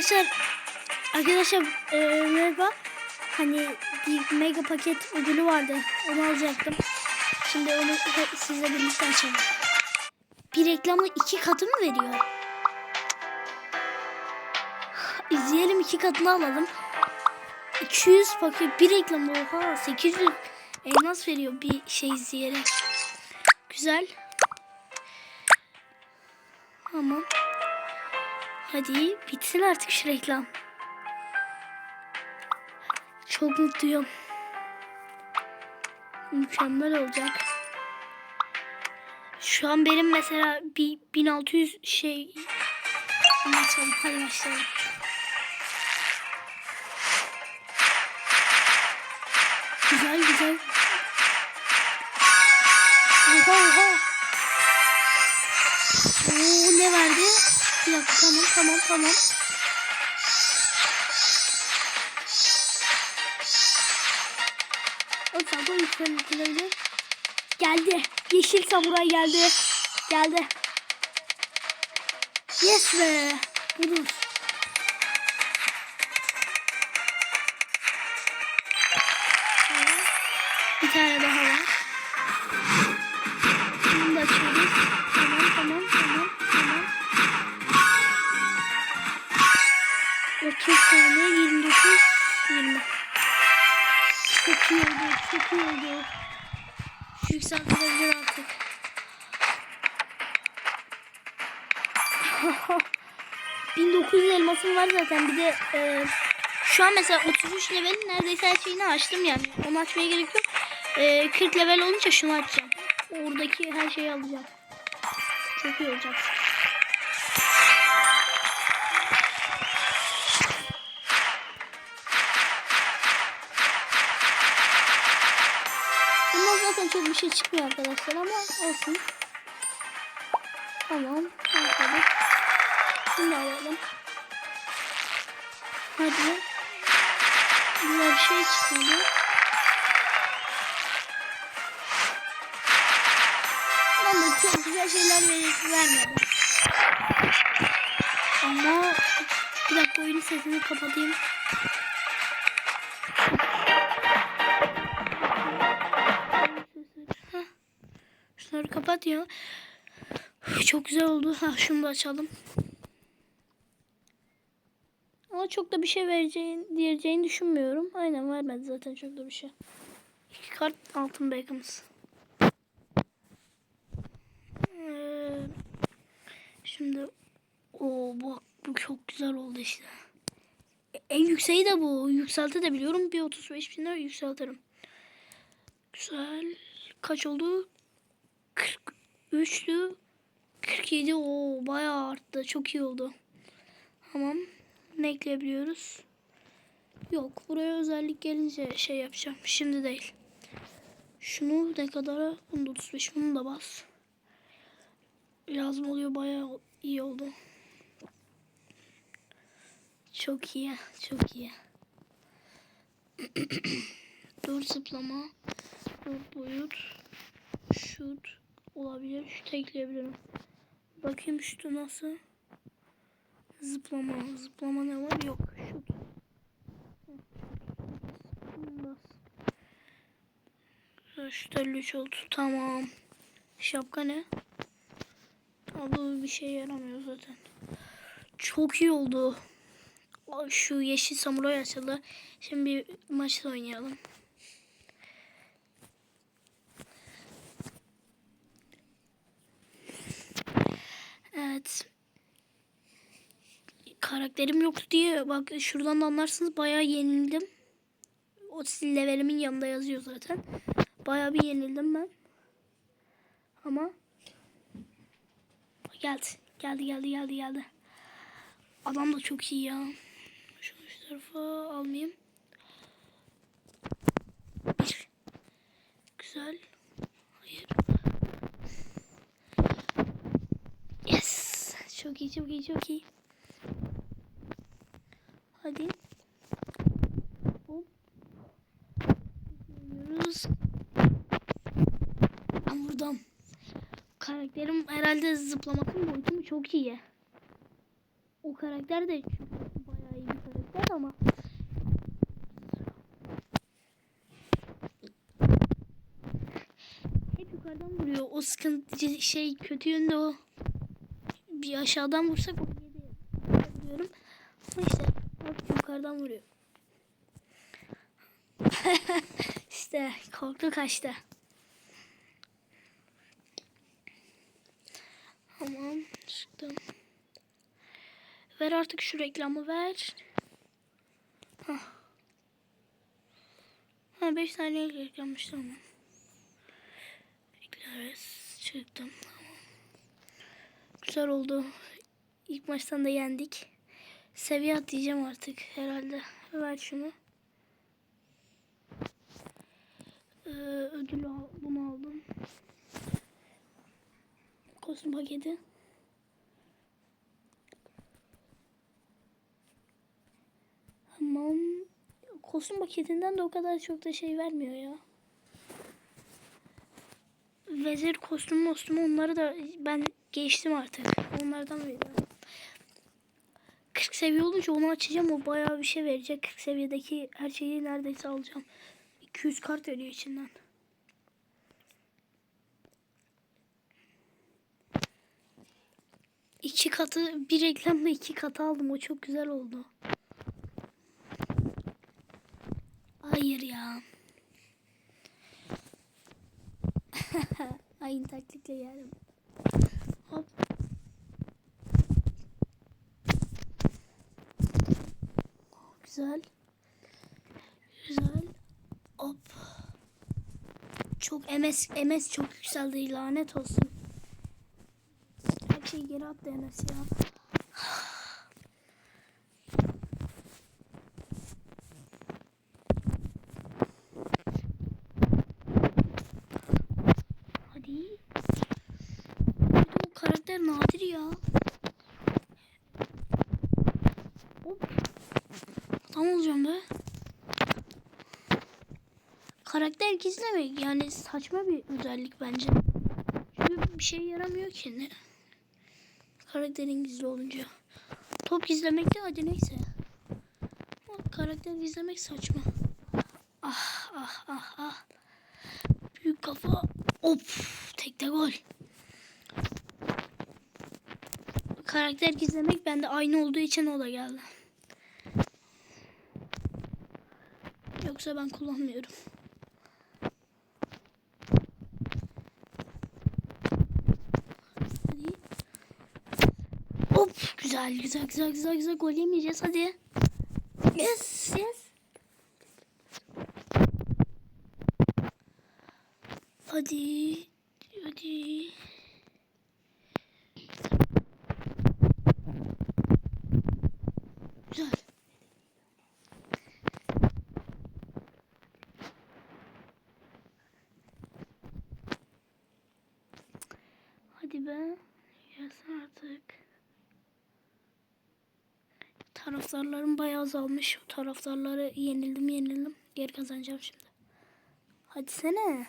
Arkadaşlar arkadaşlar e, merhaba. Hani bir mega paket ödülü vardı. Onu alacaktım. Şimdi onu sizle birlikte açalım. Bir reklamla iki katı mı veriyor? İzleyelim iki katını alalım. 200 paket bir reklam oha 800 elmas veriyor bir şey izleyerek. Güzel. Tamam. Hadi bitsin artık şu reklam. Çok mutluyum. Mükemmel olacak. Şu an benim mesela bir 1600 şey açalım. Hadi başlayalım. Güzel güzel. Oha oha. Dakika tamam tamam tamam. O sabah yükseltileri geldi. Yeşil samuray geldi. Geldi. Yes be. Budur. Bir tane daha 30 tane 29 20. Çok iyi oldu çok iyi oldu. Yükseltilebilir artık. ...1900 elmasım var zaten. Bir de e, şu an mesela 33 level neredeyse her şeyini açtım yani. Onu açmaya gerek yok. E, 40 level olunca şunu açacağım. Oradaki her şeyi alacağım. Çok iyi olacak. Çok bir şey çıkmıyor arkadaşlar ama olsun. Tamam. Bakalım. Bunu alalım. Hadi. Bunlar bir şey çıkmadı. Ama çok güzel şeyler ver- vermedi. Ama bir dakika oyunun sesini kapatayım. Kapat ya. Çok güzel oldu. Ha, şunu da açalım. Ama çok da bir şey vereceğini, diyeceğini düşünmüyorum. Aynen vermedi zaten çok da bir şey. İki kart altın bekamız. Ee, şimdi o bak bu çok güzel oldu işte. En yükseği de bu. Yükselti de biliyorum. Bir 35 bin lira yükseltirim. Güzel. Kaç oldu? 43'lü 47 o bayağı arttı. Çok iyi oldu. Tamam. Ne ekleyebiliyoruz? Yok. Buraya özellik gelince şey yapacağım. Şimdi değil. Şunu ne kadara? Bunu da 35. Bunu da bas. Lazım oluyor. Bayağı iyi oldu. Çok iyi. Çok iyi. Dur zıplama. Dur boyut. Şut olabilir. Şut ekleyebilirim. Bakayım şutu nasıl. Zıplama. Zıplama ne var? Yok. Şut. Bas. Şut 53 oldu. Tamam. Şapka ne? Abi bir şey yaramıyor zaten. Çok iyi oldu. Şu yeşil samuray açıldı. Şimdi bir maç oynayalım. Evet. Karakterim yoktu diye bak şuradan da anlarsınız bayağı yenildim. O sizin levelimin yanında yazıyor zaten. Bayağı bir yenildim ben. Ama geldi. Geldi geldi geldi geldi. Adam da çok iyi ya. Şu tarafa almayayım. Güzel. Hayır. Yes. Çok iyi, çok iyi, çok iyi. Hadi. Hop. Gidiyoruz. Ben buradan. Karakterim herhalde zıplamakın boyutu mu çok iyi. O karakter de bayağı var ama. Hep yukarıdan vuruyor. O sıkıntı şey kötü yönde o. Bir aşağıdan vursak o yedi diyorum. İşte hep yukarıdan vuruyor. işte korktu kaçtı. Tamam çıktım. Ver artık şu reklamı ver. Hah. Ha 5 saniye reklammış tamam. Bekleriz. Çıktım. Güzel oldu. İlk maçtan da yendik. Seviye atlayacağım artık herhalde. Ver şunu. Ee, ödülü al, bunu aldım. Kostüm paketi. Tamam. Kostüm paketinden de o kadar çok da şey vermiyor ya. Vezir kostümü kostümü onları da ben geçtim artık. Onlardan veriyorum. 40 seviye olunca onu açacağım. O bayağı bir şey verecek. 40 seviyedeki her şeyi neredeyse alacağım. 200 kart veriyor içinden. İki katı bir reklamla iki katı aldım. O çok güzel oldu. Hayır ya. Aynı taktikle geldim. Hop. Güzel. Güzel. Hop. Çok MS MS çok yükseldi lanet olsun. Her şeyi geri attı MS ya. Hadi. Bir de o karakter nadir ya. Hop. Tam olacağım be. Karakter gizlemek yani saçma bir özellik bence. Çünkü bir şey yaramıyor ki ne. Karakterin gizli olunca. Top gizlemek de hadi neyse. Ama karakter gizlemek saçma. Ah ah ah ah. Büyük kafa. Hop. Tekte gol. Karakter gizlemek bende aynı olduğu için o da geldi. Yoksa ben kullanmıyorum. Hop güzel güzel güzel güzel güzel gol yemeyeceğiz hadi. Yes yes. Hadi hadi. Güzel. Hadi be. Gelsin artık. Taraftarlarım bayağı azalmış. Taraftarları yenildim yenildim. Geri kazanacağım şimdi. Hadi sene.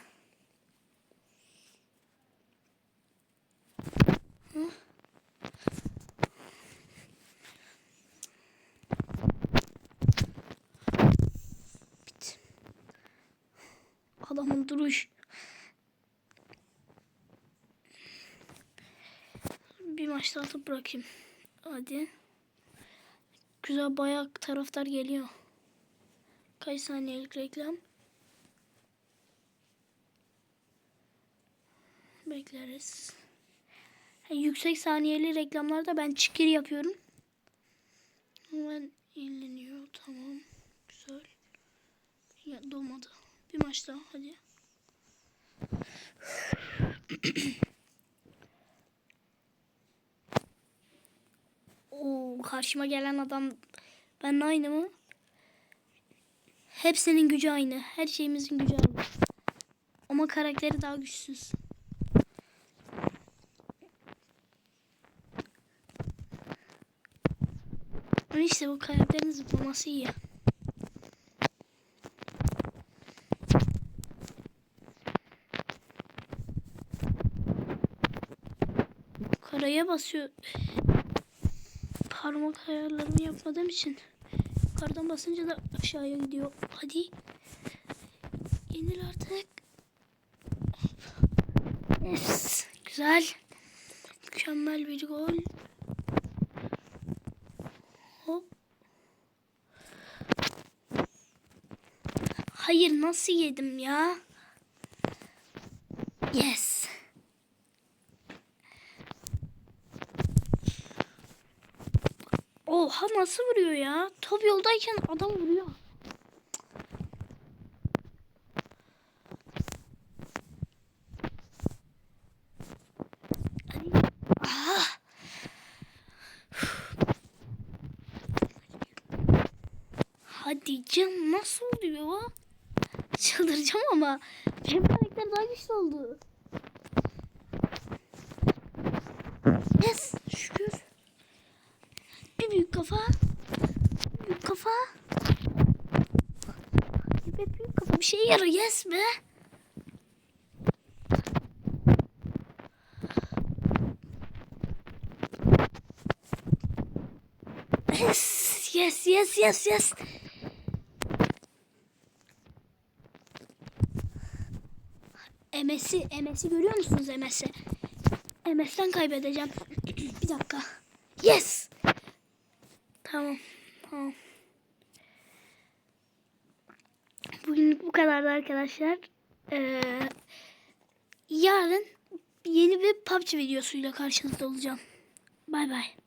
Adamın duruş. Bir maç daha atıp bırakayım. Hadi. Güzel bayağı taraftar geliyor. Kaç saniyelik reklam? Bekleriz. Ha, yüksek saniyeli reklamlarda ben çıkır yapıyorum. Hemen yenileniyor. Tamam. Güzel. Ya, dolmadı. Bir maç daha hadi. Oo, karşıma gelen adam benimle aynı mı? Hepsinin gücü aynı. Her şeyimizin gücü aynı. Ama karakteri daha güçsüz. Ama işte bu karakterin zıplaması iyi. Karaya basıyor. Parmak ayarlarımı yapmadığım için yukarıdan basınca da aşağıya gidiyor. Hadi. Yenil artık. Yes. Güzel. Mükemmel bir gol. Hop. Hayır nasıl yedim ya? Yes. Oha nasıl vuruyor ya? Top yoldayken adam vuruyor. Ah. Hadi can nasıl oluyor? Çıldıracağım ama benim karakter daha güçlü oldu. Yes kafa. Büyük kafa. Evet büyük kafa bir şey yarar yes be. Yes yes yes yes yes. Emesi, Emesi görüyor musunuz Emesi? Emes'ten kaybedeceğim. bir dakika. Yes. Tamam. Tamam. Bugünlük bu kadardı arkadaşlar. Ee, yarın yeni bir PUBG videosuyla karşınızda olacağım. Bay bay.